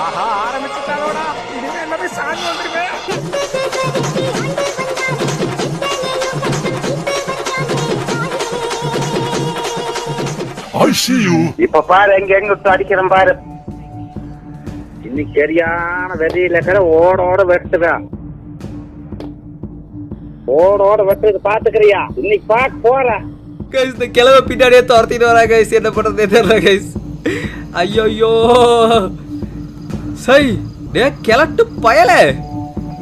ஆஹா இனிமே சாமி வந்துருமே. இப்ப பாரு எங்க எங்க விட்டு அடிக்கிறேன் பாரு. இன்னைக்கு சரியான வெறியில இருக்கிற ஓட ஓட வெட்டுவேன். ஓட ஓட வெட்டுறது பாத்துக்கிறியா? இன்னைக்கு பார்க்க போற. கைஸ் இந்த கிழவை பின்னாடியே துரத்திட்டு வரா கைஸ் என்ன பண்றதே தெரியல கைஸ் ஐயோ சை டே கிழட்டு பயலே.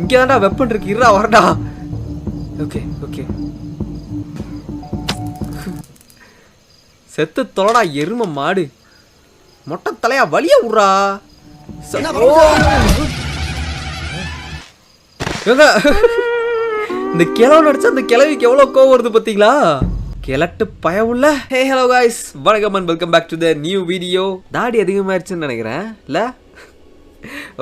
இங்கே தான்டா வெப்பன் இருக்கு இருடா வரடா. ஓகே ஓகே செத்து தொலைடா எரும மாடு. மொட்டை தலையா வலிய விட்றா. இந்த கிழவு நடிச்சா அந்த கிழவிக்கு எவ்வளவு கோவம் வருது பாத்தீங்களா? கிழட்டு பயவுள்ள. ஹே ஹலோ காய்ஸ் வணக்கம் and welcome back to the new video தாடி அதிகமாயிருச்சுன்னு நினைக்கிறேன். இல்ல?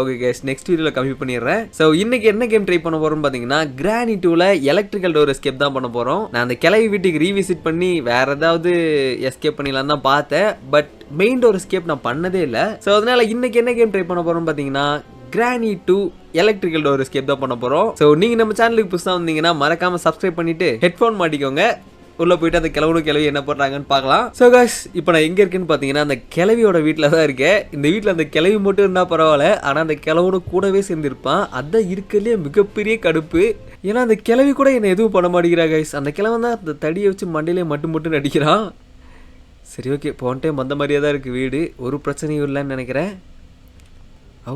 ஓகே கேஸ் நெக்ஸ்ட் வீடியோவில் கம்மி பண்ணிடுறேன். ஸோ இன்னைக்கு என்ன கேம் ட்ரை பண்ண போகிறோம் பார்த்தீங்கன்னா கிரானி டூவில் எலக்ட்ரிக்கல் டோர் எஸ்கேப் தான் பண்ண போகிறோம் நான் அந்த கிளவி வீட்டுக்கு ரீவிசிட் பண்ணி வேற ஏதாவது எஸ்கேப் பண்ணிடலாம் தான் பார்த்தேன். பட் மெயின் டோர் எஸ்கேப் நான் பண்ணதே இல்லை. ஸோ அதனால இன்னைக்கு என்ன கேம் ட்ரை பண்ண போகிறோம் பார்த்தீங்கன்னா Granny two electrical door escape தான் பண்ண போகிறோம் ஸோ நீங்கள் நம்ம சேனலுக்கு புதுசாக வந்தீங்கன்னா மறக்காமல் சப்ஸ்கிரைப் பண்ணிவிட்டு ஹெட்ஃபோன் மாட்டிக்கோங்க. உள்ள போயிட்டு அந்த கிழவனும் கிளவி என்ன பண்றாங்கன்னு பார்க்கலாம். ஸோ காய்ஸ் இப்போ நான் எங்க இருக்கேன்னு பார்த்தீங்கன்னா அந்த கிளவியோட வீட்டில் தான் இருக்கேன். இந்த வீட்டில் அந்த கிளவி மட்டும் இருந்தா பரவாயில்ல. ஆனால் அந்த கிழவனும் கூடவே சேர்ந்திருப்பான். அதான் இருக்கிறதுலே மிகப்பெரிய கடுப்பு. ஏன்னா அந்த கிளவி கூட என்னை எதுவும் பண்ண மாட்டேங்கிறா கைஸ் அந்த கிழவன் தான் அந்த தடியை வச்சு மண்டையிலே மட்டும் மட்டும் நடிக்கிறான். சரி ஓகே போன டைம் வந்த மாதிரியே தான் இருக்குது வீடு. ஒரு பிரச்சனையும் இல்லைன்னு நினைக்கிறேன். ஓ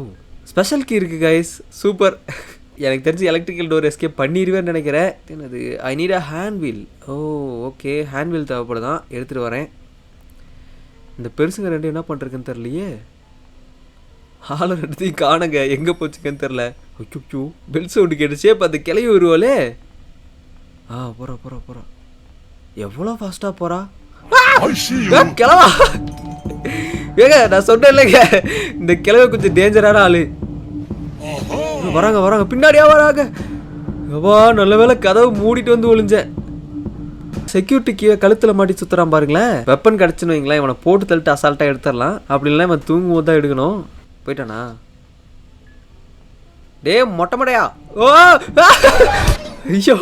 ஸ்பெஷல் கீ இருக்கு கைஸ் சூப்பர் எனக்கு தெரிஞ்சு எலக்ட்ரிக்கல் டோர் எஸ்கேப் பண்ணிடுவேன்னு நினைக்கிறேன். என்னது? I need a hand wheel oh okay hand wheel தேவைப்படுதான். எடுத்துகிட்டு வரேன். இந்த பெருசுங்க ரெண்டு என்ன பண்ணுறதுன்னு தெரியலையே. ஆளை ரெண்டுத்தையும் காணுங்க. எங்கே போச்சுங்கன்னு தெரில ஐயோ பெல் சவுண்டு கேட்டுச்சே இப்போ அந்த கிளவி வருவாளே ஆ போகிறா போகிறா போகிறா எவ்வளோ ஃபாஸ்ட்டாக போகிறா கிழவா ஏங்க நான் சொன்னேன் இல்லைங்க இந்த கிழவை கொஞ்சம் டேஞ்சரான ஆளு. வராங்க வராங்க பின்னாடியா வராங்க. எவ்வா நல்ல வேளை கதவு மூடிட்டு வந்து ஒளிஞ்சேன் செக்யூரிட்டி கீழே கழுத்தில் மாட்டி சுத்துறான் பாருங்களேன். வெப்பன் கிடச்சுன்னு வைங்களேன். இவனை போட்டு தள்ளிட்டு அசால்ட்டாக எடுத்துடலாம். அப்படி இவன் தூங்கும் போது தான் எடுக்கணும். போயிட்டானா? டே மொட்டை மடையா? ஓ! ஆ! ஐயோ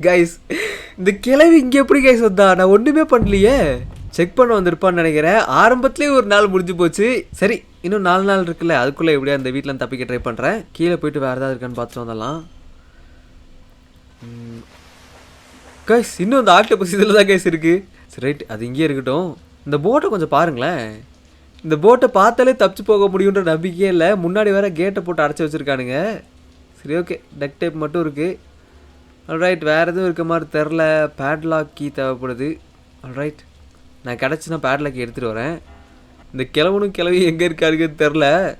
கைஸ் இந்த கிளவி இங்கே எப்படி கைஸ் வந்தா? நான் ஒன்றுமே பண்ணலையே. செக் பண்ண வந்திருப்பான்னு நினைக்கிறேன். ஆரம்பத்துலேயே ஒரு நாள் முடிஞ்சு போச்சு. சரி இன்னும் நாலு நாள் இருக்குல்ல அதுக்குள்ளே எப்படியா அந்த வீட்டில் தப்பிக்க ட்ரை பண்ணுறேன் கீழே போயிட்டு வேறு ஏதாவது இருக்கான்னு பார்த்துட்டு வந்துடலாம் கைஸ் இன்னும் அந்த ஆக்டோபஸ் இதில் தான் கைஸ் இருக்குது சரி ரைட் அது இங்கேயே இருக்கட்டும். இந்த போட்டை கொஞ்சம் பாருங்களேன். இந்த போட்டை பார்த்தாலே தப்பிச்சு போக முடியுன்ற நம்பிக்கையே இல்லை. முன்னாடி வேற கேட்டை போட்டு அடைச்சி வச்சுருக்கானுங்க. சரி ஓகே டக் டைப் மட்டும் இருக்குது ஆல்ரைட் வேறு எதுவும் இருக்க மாதிரி தெரில பேட்லாக் கீ தேவைப்படுது. ஆல்ரைட் நான் கிடச்சினா பேட்லாக் எடுத்துகிட்டு வரேன். இந்த கிழவனும் கிழவி எங்கே இருக்காருக்குன்னு தெரில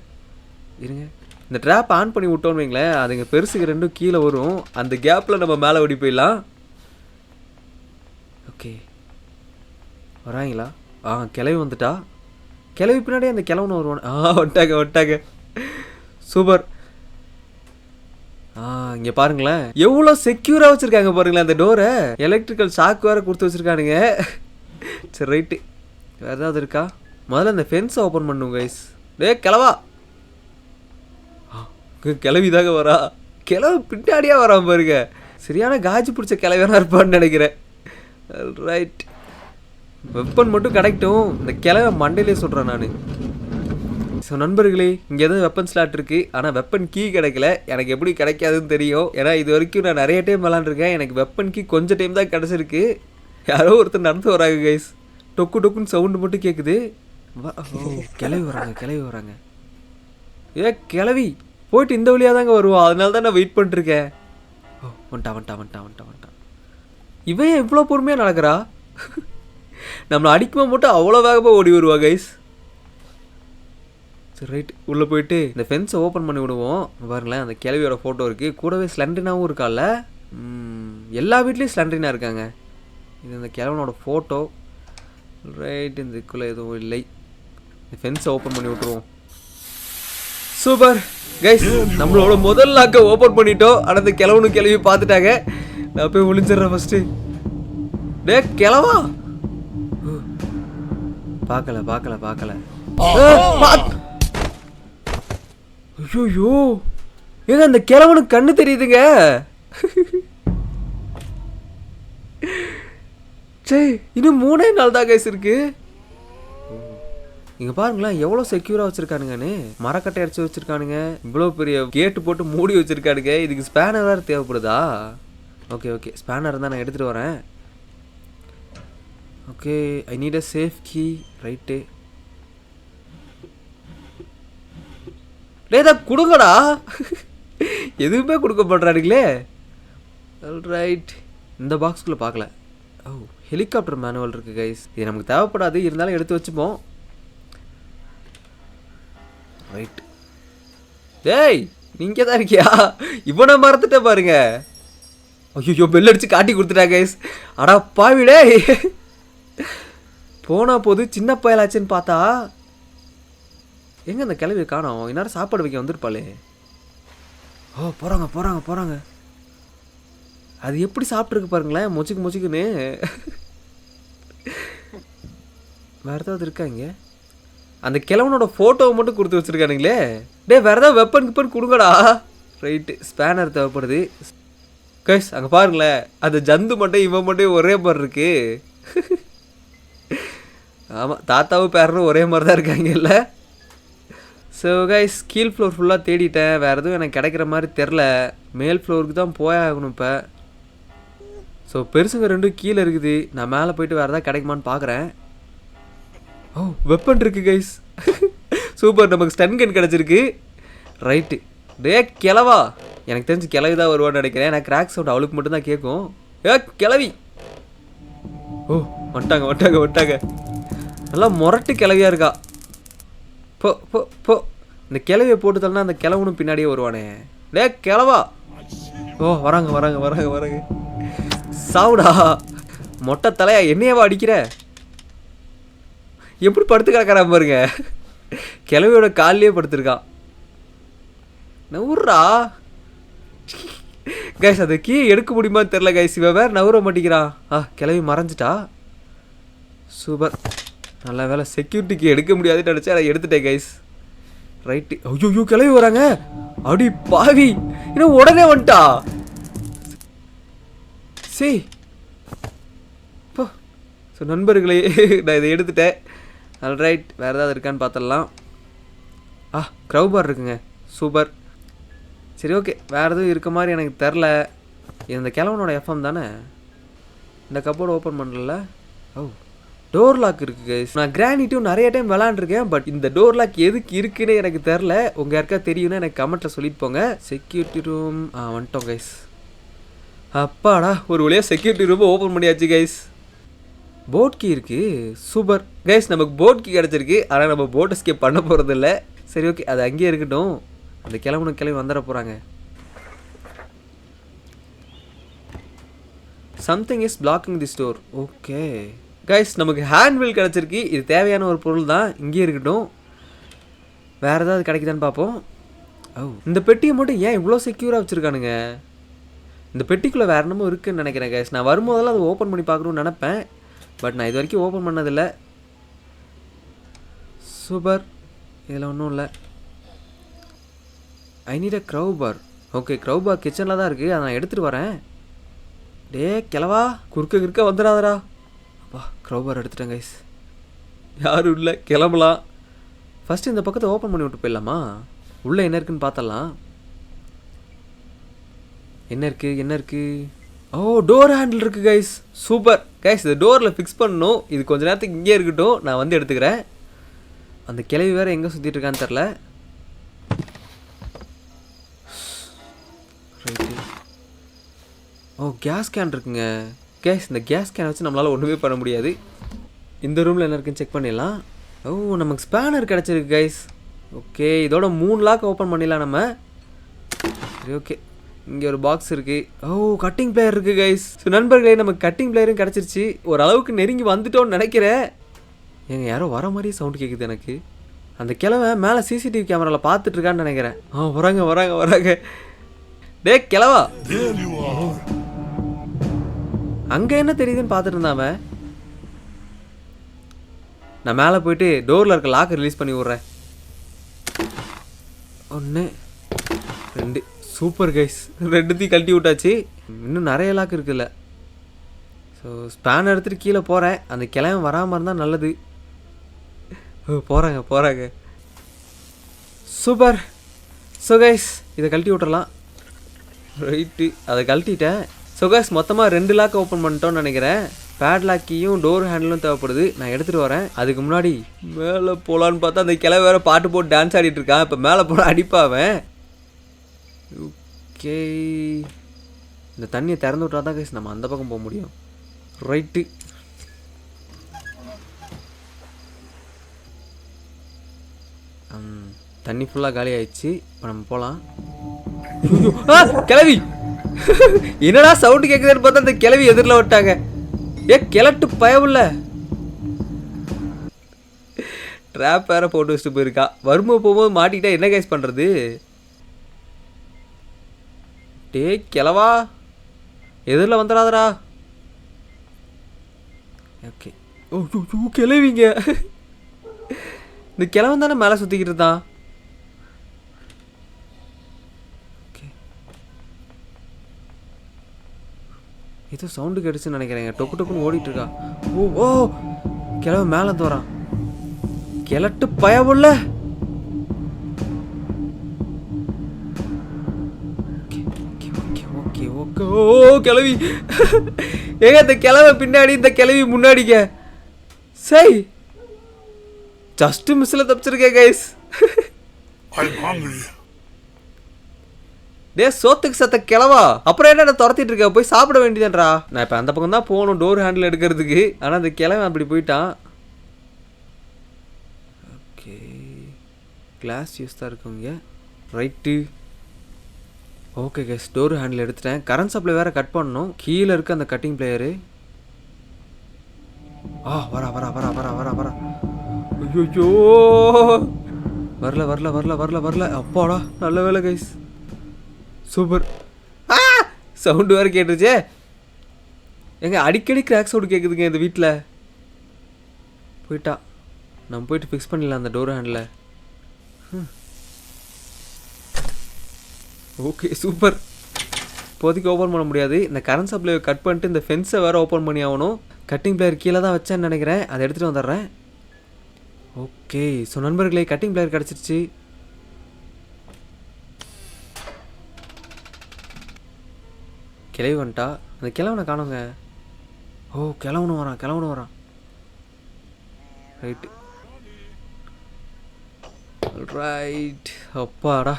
இருங்க. இந்த ட்ராப் ஆன் பண்ணி விட்டோன்னு வைங்களேன் அதுங்க பெருசுக்கு ரெண்டும் கீழே வரும். அந்த கேப்பில் நம்ம மேலே ஓடி போயிடலாம். ஓகே. வராங்களா? ஆ கிளவி வந்துட்டா. கிளவி பின்னாடி அந்த கிளவனு வருவான். ஆ வந்துட்டாங்க வந்துட்டாங்க. சூப்பர். ஆ இங்கே பாருங்களேன். எவ்வளோ செக்யூராக வச்சுருக்காங்க பாருங்களேன் அந்த டோரை எலக்ட்ரிக்கல் ஷாக் வேறு கொடுத்து வச்சுருக்கானுங்க. சரி ரைட்டு வேறு ஏதாவது இருக்கா? முதல்ல அந்த ஃபென்ஸை ஓப்பன் பண்ணுங்க கைஸ் டே கிளவா. கிளவிதாக வரா. கிளவு பின்னாடியே வராம பாருங்க. சரியான காஜி பிடிச்ச கிளவியாக இருப்பான்னு நினைக்கிறேன். ரைட் வெப்பன் மட்டும் கிடைக்கட்டும். இந்த கிளவை மண்டையிலே சொல்கிறேன் நான். ஸோ நண்பர்களே இங்கே எதுவும் வெப்பன் ஸ்லாட் இருக்குது ஆனால் வெப்பன் கீ கிடைக்கல. எனக்கு எப்படி கிடைக்காதுன்னு தெரியும். ஏன்னா இது வரைக்கும் நான் நிறைய டைம் விளாண்டுருக்கேன். எனக்கு வெப்பன் கீ கொஞ்சம் டைம் தான் கிடச்சிருக்கு. யாரோ ஒருத்தர் நடந்து வராங்க கைஸ் டொக்கு டொக்குன்னு சவுண்டு மட்டும் கேட்குது கிளவி வராங்க கிளவி வராங்க. ஏ கிளவி போயிட்டு இந்த வழியாக தாங்க வருவான் அதனால தான் நான் வெயிட் பண்ணிட்டுருக்கேன். ஓ வந்துட்டா வந்துட்டா வந்துட்டா வந்துட்டா வந்துட்டான் இவன் ஏன் இவ்வளோ பொறுமையாக நடக்கிறா? நம்மளை அடிக்கும்போது மட்டும் அவ்வளோ வேகமாக ஓடி வருவா கைஸ் சரி ரைட் உள்ளே போயிட்டு இந்த ஃபென்ஸை ஓப்பன் பண்ணி விடுவோம். பாருங்களேன் அந்த கிளவியோட ஃபோட்டோ இருக்குது கூடவே ஸ்லண்ட்ரினாவும் இருக்கால எல்லா வீட்லேயும் ஸ்லண்ட்ரினா இருக்காங்க. இது இந்த கிழவனோட ஃபோட்டோ ரைட் இந்த இதுக்குள்ளே எதுவும் இல்லை. இந்த ஃபென்ஸை ஓப்பன் பண்ணி விட்டுருவோம். சூப்பர் கைஸ் நம்மளோட முதல் லாக்கை ஓப்பன் பண்ணிட்டோம். ஆனால் இந்த கிழவனு கிளவி பார்த்துட்டாங்க. நான் போய் ஒளிஞ்சிடுறேன் ஃபஸ்ட்டு டே கிழவா? பார்க்கல பார்க்கல பார்க்கல. ஐயோ ஏங்க அந்த கிழவனுக்கு கண்ணு தெரியுதுங்க. சே இன்னும் மூணே நாள் தான் கேஸ் இருக்கு. இங்க பாருங்களேன் எவ்வளோ செக்யூரா வச்சிருக்கானுங்கன்னு. மரக்கட்டை அடிச்சு வச்சிருக்கானுங்க. இவ்வளோ பெரிய கேட்டு போட்டு மூடி வச்சிருக்கானுங்க. இதுக்கு ஸ்பேனர் வேறு தேவைப்படுதா? ஓகே ஓகே ஸ்பேனர் தான் நான் எடுத்துட்டு வரேன். Okay I need a safe key right டேதா கொடுங்கடா. எதுவுமே கொடுக்க மாட்டானுங்களே ரைட் இந்த பாக்ஸ்குள்ளே பார்க்கல. ஓ ஹெலிகாப்டர் மேனுவல் இருக்குது கைஸ் இது நமக்கு தேவைப்படாது. இருந்தாலும் எடுத்து வச்சுப்போம். ரைட் டேய் நீங்க தான் இருக்கியா? இவனை மறந்துட்ட பாருங்க. ஐயோ பெல் அடிச்சு காட்டி கொடுத்துட்டா கைஸ் அடா பாவிடே போனா போது சின்ன பயலாச்சுன்னு பார்த்தா எங்க அந்த கிளவி காணோம்? இந்நேரம் சாப்பாடு வைக்க வந்திருப்பாளே. ஓ போகிறாங்க போகிறாங்க போகிறாங்க அது எப்படி சாப்பிட்ருக்கு பாருங்களேன் மொச்சுக்கு மொச்சுக்குன்னு. வேற ஏதாவது இருக்காங்க அந்த கிழவனோட ஃபோட்டோவை மட்டும் கொடுத்து வச்சிருக்கானுங்களே. டேய் வேற ஏதாவது வெப்பன் கிப்பன் கொடுங்கடா. ரைட்டு ஸ்பேனர் தேவைப்படுது. கைஸ் அங்கே பாருங்களேன். அந்த ஜந்து மட்டும் இவன் மட்டும் ஒரே மாதிரி இருக்கு. ஆமாம் தாத்தாவும் பேரனும் ஒரே மாதிரி தான் இருக்காங்க இல்லை? ஸோ கைஸ் கீழ் ஃப்ளோர் ஃபுல்லாக தேடிட்டேன். வேறு எதுவும் எனக்கு கிடைக்கிற மாதிரி தெரில மேல் ஃப்ளோருக்கு தான் போயாகணும் இப்போ. ஸோ பெருசுங்க ரெண்டும் கீழே இருக்குது. நான் மேலே போயிட்டு வேறு ஏதாவது கிடைக்குமான்னு பார்க்குறேன். ஓ வெப்பன் இருக்கு கைஸ் சூப்பர் நமக்கு ஸ்டன் கன் கிடச்சிருக்கு. ரைட்டு டே கிளவா எனக்கு தெரிஞ்சு கிளவி தான் வருவான்னு நினைக்கிறேன். எனக்கு கிராக் சவுண்ட் அவளுக்கு மட்டும்தான் கேட்கும். ஏ கிளவி ஓ வந்துட்டாங்க வந்துட்டாங்க வந்துட்டாங்க. நல்லா முரட்டு கிளவியா இருக்கா. போ போ போ. இந்த கிளவியை போட்டுதல்னா அந்த கிளவனும் பின்னாடியே வருவானே. டே கிளவா ஓ வராங்க வராங்க வராங்க வராங்க. சாவுடா. மொட்டை தலையா என்னையவா அடிக்கிற? எப்படி படுத்து கிடக்கிறான் பாருங்க. கிழவியோட கால்லையே படுத்திருக்கான். நவுறா கைஸ் அது கீ எடுக்க முடியுமான்னு தெரில கைஸ் இவன் வேறு நவுற மாட்டேங்கிறான் ஆ கிளவி மறைஞ்சிட்டா. சூப்பர் நல்ல வேலை செக்யூரிட்டிக்கு எடுக்க முடியாதுன்னு நினச்சா நான் எடுத்துட்டேன் கைஸ் ரைட்டு ஐயோ கிளவி வராங்க. அடி பாவி. இன்னும் உடனே வந்துட்டா. சே. போ. ஸோ நண்பர்களே நான் இதை எடுத்துட்டேன். ரைட் வேறு ஏதாவது இருக்கான்னு பார்த்துடலாம் ஆ க்ரௌபார் இருக்குங்க. சூப்பர் சரி ஓகே வேறு எதுவும் இருக்க மாதிரி எனக்கு தெரில இந்த கிழவனோட எஃப்எம் தானே? இந்த கப்போர்டு ஓப்பன் பண்ணல. ஓ. டோர் லாக் இருக்குது கைஸ் நான் கிரானிட்டும் நிறைய டைம் விளாண்டுருக்கேன் பட் இந்த டோர் லாக் எதுக்கு இருக்குன்னு எனக்கு தெரில உங்கள் யாருக்கா தெரியும்னா எனக்கு கமெண்ட்டில் சொல்லிட்டு போங்க. செக்யூரிட்டி ரூம் ஆ வந்துட்டோம் கைஸ் அப்பாடா ஒரு வழியாக செக்யூரிட்டி ரூம் ஓப்பன் பண்ணியாச்சு கைஸ் போட் கீ இருக்குது சூப்பர் கைஸ் நமக்கு போட் கீ கிடச்சிருக்கு. ஆனால் நம்ம போட் எஸ்கேப் பண்ண போகிறது இல்லை சரி ஓகே அது அங்கேயே இருக்கட்டும். அந்த கிளம்புன கிளம்பி வந்துட போகிறாங்க something is blocking the store okay guys நமக்கு ஹேண்ட்வில் கிடச்சிருக்கு. இது தேவையான ஒரு பொருள் தான். இங்கேயே இருக்கட்டும். வேறு ஏதாவது கிடைக்குதான்னு பார்ப்போம். ஓ இந்த பெட்டியை மட்டும் ஏன் இவ்வளோ செக்யூராக வச்சுருக்கானுங்க? இந்த பெட்டிக்குள்ளே வேறு என்னமோ இருக்குதுன்னு நினைக்கிறேன் கேஸ் நான் வரும்போதெல்லாம் அதை ஓப்பன் பண்ணி பார்க்கணும்னு நினப்பேன். பட் நான் இது வரைக்கும் ஓப்பன் பண்ணதில்லை. சூப்பர் இதில் ஒன்றும் இல்லை. ஐ நீட் அ க்ரௌ பார் ஓகே க்ரௌ பார் கிச்சனில் தான் இருக்குது அதை நான் எடுத்துகிட்டு வரேன். டே கிளவா குறுக்க குறுக்க வந்துடாதடா. அப்பா க்ரௌ பார் எடுத்துட்டேன் கைஸ் யாரும் இல்லை. கிளம்பலாம். ஃபஸ்ட்டு இந்த பக்கத்தை ஓப்பன் பண்ணி விட்டு போயிடலாமா? உள்ளே என்ன இருக்குன்னு பார்த்தலாம் என்ன இருக்குது என்ன இருக்குது ஓ டோர் ஹேண்டில் இருக்குது கைஸ் சூப்பர் கைஸ் இந்த டோரில் ஃபிக்ஸ் பண்ணணும். இது கொஞ்சம் நேரத்துக்கு இங்கே இருக்கட்டும். நான் வந்து எடுத்துக்கிறேன். அந்த கிளவி வேறு எங்கே சுற்றிட்டு இருக்கான்னு தெரில ஓ கேஸ் கேன் இருக்குங்க. கேஸ் இந்த கேஸ் கேன் வச்சு நம்மளால் ஒன்றுமே பண்ண முடியாது. இந்த ரூமில் என்ன இருக்குன்னு செக் பண்ணிடலாம். ஓ நமக்கு ஸ்பேனர் கிடச்சிருக்கு கைஸ் ஓகே இதோட மூணு லாக் ஓப்பன் பண்ணிடலாம் நம்ம. சரி ஓகே இங்கே ஒரு பாக்ஸ் இருக்குது ஓ கட்டிங் பிளேயர் இருக்குது கைஸ் ஸோ நண்பர்களே நமக்கு கட்டிங் பிளேயரும் கிடச்சிருச்சு. ஓரளவுக்கு நெருங்கி வந்துட்டோம்னு நினைக்கிறேன். எங்கள் யாரோ வர மாதிரியே சவுண்ட் கேட்குது எனக்கு. அந்த கிழமை மேலே சிசிடிவி கேமராவில் பார்த்துட்ருக்கான்னு நினைக்கிறேன். ஆ வராங்க வராங்க வராங்க. டே கிழவா. அங்கே என்ன தெரியுதுன்னு பார்த்துட்டு இருந்தாம நான் மேலே போயிட்டு டோரில் இருக்க லாக்கை ரிலீஸ் பண்ணி விட்றேன். ஒன்று ரெண்டு. சூப்பர் கைஸ் ரெண்டுத்தையும் கழட்டி விட்டாச்சு. இன்னும் நிறைய லாக் இருக்குல்ல. ஸோ ஸ்பேன் எடுத்துகிட்டு கீழே போகிறேன் அந்த கிழமை வராமல் இருந்தால் நல்லது. போகிறாங்க போகிறாங்க சூப்பர் ஸோ கைஸ் இதை கழட்டி விட்றலாம் ரைட்டு அதை கழட்டிட்டேன். ஸோ கைஸ் மொத்தமாக ரெண்டு லாக் ஓப்பன் பண்ணிட்டோம்னு நினைக்கிறேன். பேட் லாக்கியும் டோர் ஹேண்டிலும் தேவைப்படுது. நான் எடுத்துகிட்டு வரேன். அதுக்கு முன்னாடி மேலே போகலான்னு பார்த்தா அந்த கிளை வேற பாட்டு போட்டு டான்ஸ் ஆடிட்டு இருக்கான் இப்போ மேலே போனால் அடிப்பாவேன் ஓகே இந்த தண்ணியை திறந்து விட்டா தான் கைஸ் நம்ம அந்த பக்கம் போக முடியும். ரைட்டு ம், தண்ணி ஃபுல்லாக காலி ஆயிடுச்சு. இப்போ நம்ம போகலாம் ஆ கிளவி! என்னடா சவுண்டு கேட்குதுன்னு பார்த்தா அந்த கிளவி எதிரில் விட்டாங்க ஏ கிளட்டு பயவுள்ள ட்ராப் வேற போட்டு வச்சுட்டு போயிருக்கா. வரும்போது போகும்போது மாட்டிக்கிட்டா என்ன கேஸ் பண்ணுறது டே கிளவா எதிரில் வந்துடாதடா. ஓகே. ஓ கிளவிங்க இந்த கிழவன் தானே மேலே சுற்றிக்கிட்டு இருந்தான் ஓகே. ஏதோ சவுண்டு கிடச்சுன்னு நினைக்கிறேங்க. டொக்கு டொக்குன்னு ஓடிட்டு இருக்கா. ஓ ஓ கிழவன் மேலே தோறான் கிழட்டு பயவுள்ள. ஓ கிளவி ஏங்க இந்த கிழவை பின்னாடி இந்த கிளவி முன்னாடிங்க. சரி ஜஸ்ட் மிஸ்ல தப்பிச்சிருக்கேன் கைஸ். டே சோத்துக்கு சத்த கிளவா அப்புறம் என்ன துரத்திட்டு இருக்க? போய் சாப்பிட வேண்டியதுன்றா? நான் இப்போ அந்த பக்கம் தான் போகணும் டோர் ஹேண்டில் எடுக்கிறதுக்கு. ஆனால் அந்த கிழவன் அப்படி போயிட்டான். ஓகே கிளாஸ் யூஸ் தான் இருக்குங்க. Right okay gas door handle எடுத்துட்டேன். கரண்ட் சப்ளை வேறு கட் பண்ணணும். கீழே இருக்க அந்த கட்டிங் பிளேயரு ஆ வரா வரா வரா வரா வரா வரா. ஐயோ வரல வரல வரல வரல வரல. அப்பாடா நல்ல வேலை கைஸ் சூப்பர் ஆ! சவுண்டு வேறு கேட்டுருச்சே. எங்க அடிக்கடி கிராக் சவுண்டு கேட்குதுங்க இந்த வீட்டில் போயிட்டா. நம்ம போயிட்டு ஃபிக்ஸ் பண்ணிடலாம் அந்த டோர் ஹேண்டில் ஓகே சூப்பர் இப்போதைக்கு ஓப்பன் பண்ண முடியாது. இந்த கரண்ட் சப்ளை கட் பண்ணிட்டு இந்த ஃபென்ஸை வேறு ஓப்பன் பண்ணி ஆகணும். கட்டிங் பிளேயர் கீழே தான் வச்சேன்னு நினைக்கிறேன். அதை எடுத்துகிட்டு வந்துடுறேன். ஓகே ஸோ நண்பர்களே கட்டிங் பிளேயர் கிடச்சிருச்சு. கிளவி வந்துட்டா. அந்த கிழவனை காணுங்க. ஓ கிழவனும் வரான் கிழவனும் வரான். ரைட்டு ரைட் அப்பாடா.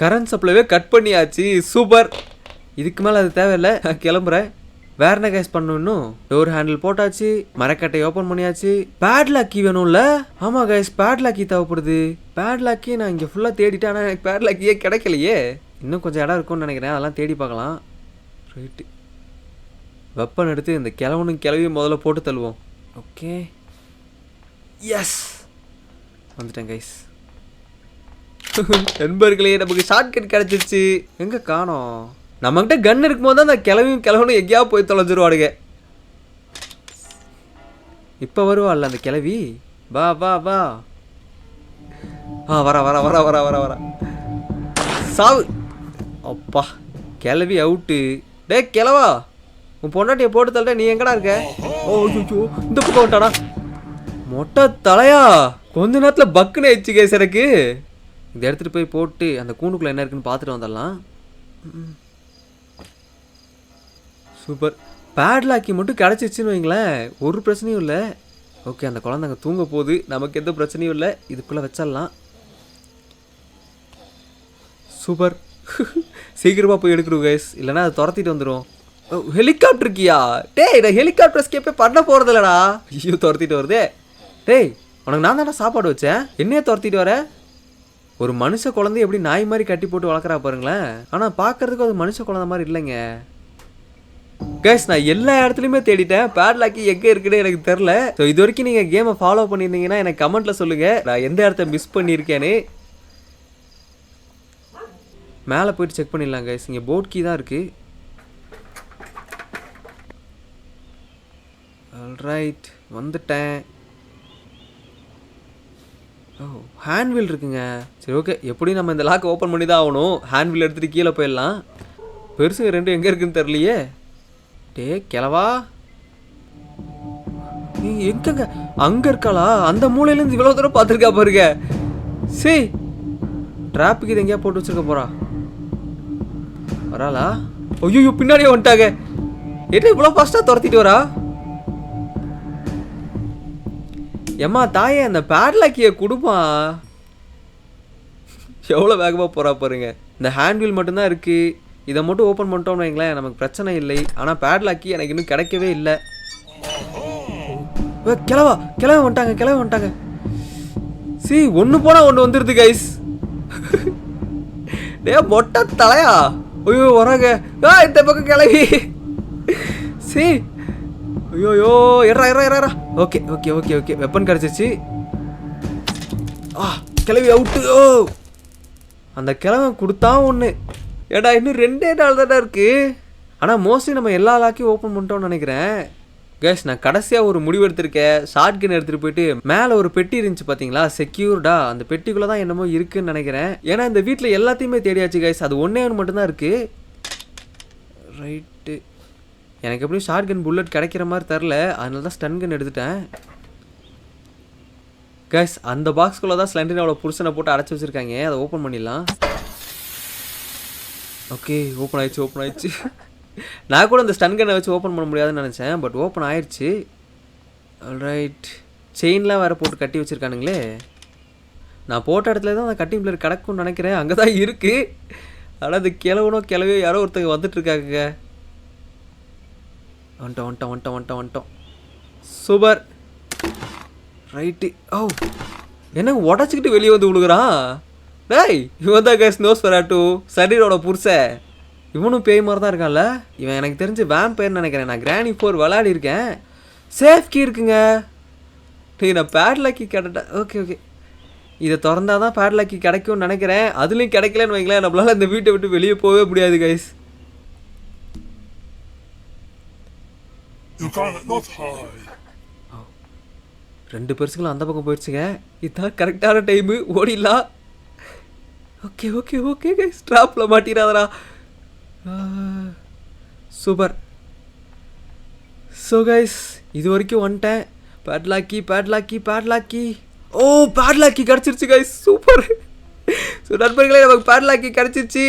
கரண்ட் சப்ளைவே கட் பண்ணியாச்சு. சூப்பர் இதுக்கு மேலே அது தேவையில்லை. நான் கிளம்புறேன். வேற என்ன கேஸ் பண்ணணும் டோர் ஹேண்டில் போட்டாச்சு. மரக்கட்டை ஓப்பன் பண்ணியாச்சு. பேட்லாக் கீ வேணும்ல? ஆமாம் கேஸ் பேட்லாக் கீ தேவைப்படுது. பேட்லாக் கீ நான் இங்கே ஃபுல்லாக தேடிட்டேன். ஆனால் எனக்கு பேட்லாக் கீயே கிடைக்கலையே. இன்னும் கொஞ்சம் இடம் இருக்கும்னு நினைக்கிறேன். அதெல்லாம் தேடி பார்க்கலாம். ரைட்டு வெப்பன் எடுத்து இந்த கிழவனும் கிளவியும் முதல்ல போட்டு தள்ளுவோம். ஓகே எஸ் வந்துட்டேன் கைஸ் நண்பர்களே நமக்கு ஷார்ட்கட் கிடச்சிருச்சு. எங்கே காணோம்? நம்மக்கிட்ட கன் இருக்கும்போது தான் அந்த கிளவியும் கிளவனும் எங்கேயாவது போய் தொலைஞ்சிருவாடுங்க இப்போ வருவாள்ல அந்த கிளவி? வா வா வா. ஆ வர வர வர வர வர வர. சாவு. அப்பா கிளவி அவுட்டு டே கிளவா உன் பொண்டாட்டியை போட்டு தள்ளிட்ட நீ எங்கடா இருக்க? ஓ ஐயோ இந்த பக்கம் வந்துட்டாடா மொட்டை தலையா? கொஞ்ச நேரத்தில் பக்குன்னு ஆயிடுச்சு கேஸ் எனக்கு. இதை எடுத்துகிட்டு போய் போட்டு அந்த கூண்டுக்குள்ளே என்ன இருக்குன்னு பார்த்துட்டு வந்துடலாம். சூப்பர் பேட்லாக்கி மட்டும் கிடச்சிச்சின்னு வைங்களேன். ஒரு பிரச்சனையும் இல்லை. ஓகே அந்த குழந்தைங்க தூங்க போகுது. நமக்கு எந்த பிரச்சனையும் இல்லை. இதுக்குள்ளே வச்சிடலாம். சூப்பர் சீக்கிரமாக போய் எடுக்கிறோம் கைஸ் இல்லைன்னா அது துரத்திட்டு வந்துடும் ஹெலிகாப்டர் இருக்கியா? டேய் நான் ஹெலிகாப்டர் ஸ்கேப்பே பண்ண போகிறதில்லடா ஐயோ துரத்திட்டு வருதே. டேய் உனக்கு நான் தானே சாப்பாடு வச்சேன். என்னையே துரத்திட்டு வர? ஒரு மனுஷ குழந்தை எப்படி நாய் மாதிரி கட்டி போட்டு வளர்க்குறா பாருங்களேன். ஆனால் பார்க்கறதுக்கு அது மனுஷ குழந்தை மாதிரி இல்லைங்க. கேஸ் நான் எல்லா இடத்துலையுமே தேடிட்டேன். பேட்லாக்கி எங்கே இருக்குன்னு எனக்கு தெரில ஸோ இது வரைக்கும் நீங்கள் கேமை ஃபாலோ பண்ணியிருந்தீங்கன்னா எனக்கு கமெண்ட்டில் சொல்லுங்கள் நான் எந்த இடத்த மிஸ் பண்ணியிருக்கேன்னு. மேலே போயிட்டு செக் பண்ணிடலாம் கைஸ் இங்கே போட் கீ தான் இருக்குது ரைட் வந்துட்டேன். ஓ ஹேண்ட்வில் இருக்குங்க. சரி ஓகே எப்படியும் நம்ம இந்த லாக்கை ஓப்பன் பண்ணி தான் ஆகணும்? ஹேண்ட்வில் எடுத்துகிட்டு கீழே போயிடலாம். பெருசுங்க ரெண்டும் எங்கே இருக்குன்னு தெரிலையே டே கிளவா நீ எங்கங்க? அங்கே இருக்காளா? அந்த மூலையிலேருந்து இவ்வளோ தூரம் பார்த்துருக்கா பாருங்க. சரி டிராஃபிக் இது எங்கேயா போட்டு வச்சிருக்க போறா? வராளா? ஐயோ பின்னாடியே வந்துட்டாங்க. என்ன இவ்வளோ ஃபாஸ்ட்டாக துரத்திட்டு வரா? ஏம்மா தாயே அந்த பேட்லாக்கியை கொடுப்பா எவ்வளோ வேகமாக போகிறா பாருங்க. இந்த ஹேண்ட்வீல் மட்டும்தான் இருக்குது இதை மட்டும் ஓப்பன் பண்ணிட்டோம்னு வைங்களேன் நமக்கு பிரச்சனை இல்லை. ஆனால் பேட்லாக்கி எனக்கு இன்னும் கிடைக்கவே இல்லை. கிளவா கிளவ வந்துட்டாங்க கிளவ வந்துட்டாங்க. சி ஒன்று போனால் ஒன்று வந்துடுது கைஸ் டே மொட்டை தலையா? ஐயோ வராங்க. ஆ இந்த பக்கம் கிளவி சி ஐயோயோ ஐயோ எறா இறா okay okay okay okay. Weapon கிடச்சிச்சு. ஆ கிளவி அவுட்டு ஓ. அந்த கிழமை கொடுத்தா ஒன்று ஏடா இன்னும் ரெண்டே நாள் தானே இருக்குது ஆனால் மோஸ்ட்லி நம்ம எல்லா லாக்கையும் ஓப்பன் பண்ணிட்டோம்னு நினைக்கிறேன். கேஸ் நான் கடைசியாக ஒரு முடிவு எடுத்திருக்கேன். ஷார்ட் கன் எடுத்துகிட்டு போயிட்டு மேலே ஒரு பெட்டி இருந்துச்சு பார்த்தீங்களா செக்யூர்டா அந்த பெட்டிக்குள்ளே தான் என்னமோ இருக்குன்னு நினைக்கிறேன். ஏன்னா இந்த வீட்டில் எல்லாத்தையுமே தேடியாச்சு கைஸ் அது ஒன்றே ஒன்று மட்டும்தான் இருக்குது ரைட்டு எனக்கு எப்படியும் ஷார்ட் கன் புல்லட் கிடைக்கிற மாதிரி தெரில அதனால தான் ஸ்டன் கன் எடுத்துட்டேன். கைஸ் அந்த பாக்ஸ்குள்ளே தான் ஸ்லண்டினோட புருஷனை போட்டு அடைச்சி வச்சிருக்காங்க. அதை ஓப்பன் பண்ணிடலாம். ஓகே ஓப்பன் ஆயிடுச்சு ஓப்பன் ஆயிடுச்சு. நான் கூட இந்த ஸ்டன் கன்னை வச்சு ஓப்பன் பண்ண முடியாதுன்னு நினச்சேன். பட் ஓப்பன் ஆயிடுச்சு ரைட் செயின்லாம் வேறு போட்டு கட்டி வச்சுருக்கானுங்களே. நான் போட்ட இடத்துல தான் அந்த கட்டிங் பிளேயர் கிடக்கும்னு நினைக்கிறேன். அங்கே தான் இருக்குது ஆனால் அது கிளவனோ கிளவியோ யாரோ ஒருத்தங்க வந்துட்டு இருக்காங்க வந்துட்டோம் வந்துட்டோம் வந்துட்டோம் வந்துட்டோம் வந்துட்டோம். சூப்பர். ரைட்டு ஓ என்ன உடச்சிக்கிட்டு வெளியே வந்து விழுகிறான் டேய் இவன் தான் கேஸ் நோஸ் வராட்டு சரீரோட புருஷன் இவனும் பேய் மாதிரி தான் இருக்கான்ல. இவன் எனக்கு தெரிஞ்சு வேம்பயர்னு நினைக்கிறேன். நான் கிராணி ஃபோர் விளையாடி இருக்கேன். இருக்குங்க. டேய் நான் பேட்லாக்கி கிடட்டேன் ஓகே ஓகே இதை திறந்தா தான் பேட்லாக்கி கிடைக்கும்னு நினைக்கிறேன். அதுலேயும் கிடைக்கலன்னு வைங்களேன். நம்மளால் இந்த வீட்டை விட்டு வெளியே போகவே முடியாது கைஸ் Hide. ரெண்டு பெருசுகளும் அந்த பக்கம் போயிடுச்சுங்க இதுதான் கரெக்டான டைமு ஓடிடலாம். ஓகே ஓகே ஓகே கைஸ் ட்ராப்பில் மாட்டிடாதடா. சூப்பர் ஸோ கைஸ் இது வரைக்கும் வந்துட்டேன். பேட்லாக்கி பேட்லாக்கி பேட்லாக்கி ஓ பேட்லாக்கி கிடச்சிருச்சு கைஸ் சூப்பர் ஸோ நண்பர்களே நமக்கு பேட்லாக்கி கிடச்சிருச்சு.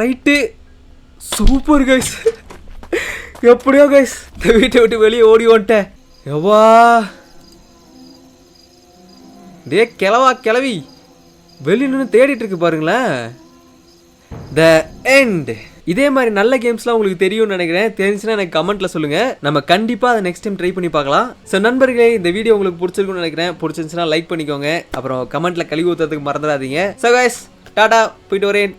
ரைட்டு சூப்பர் கைஸ் எப்படியோ கைஸ் இந்த வீட்டை விட்டு வெளியே ஓடி வந்துட்டேன். எவ்வா? டே கிளவா கிளவி வெளிய நின்று தேடிட்டு இருக்கு பாருங்களேன். த எண்ட் இதே மாதிரி நல்ல கேம்ஸ்லாம் உங்களுக்கு தெரியும்னு நினைக்கிறேன். தெரிஞ்சுன்னா எனக்கு கமெண்ட்டில் சொல்லுங்கள் நம்ம கண்டிப்பாக அதை நெக்ஸ்ட் டைம் ட்ரை பண்ணி பார்க்கலாம். ஸோ நண்பர்களே இந்த வீடியோ உங்களுக்கு பிடிச்சிருக்குன்னு நினைக்கிறேன். பிடிச்சிருந்துச்சுன்னா லைக் பண்ணிக்கோங்க. அப்புறம் கமெண்ட்டில் கழுவி ஊத்துறதுக்கு மறந்துடாதீங்க. ஸோ கைஸ் டாடா போயிட்டு வரேன்.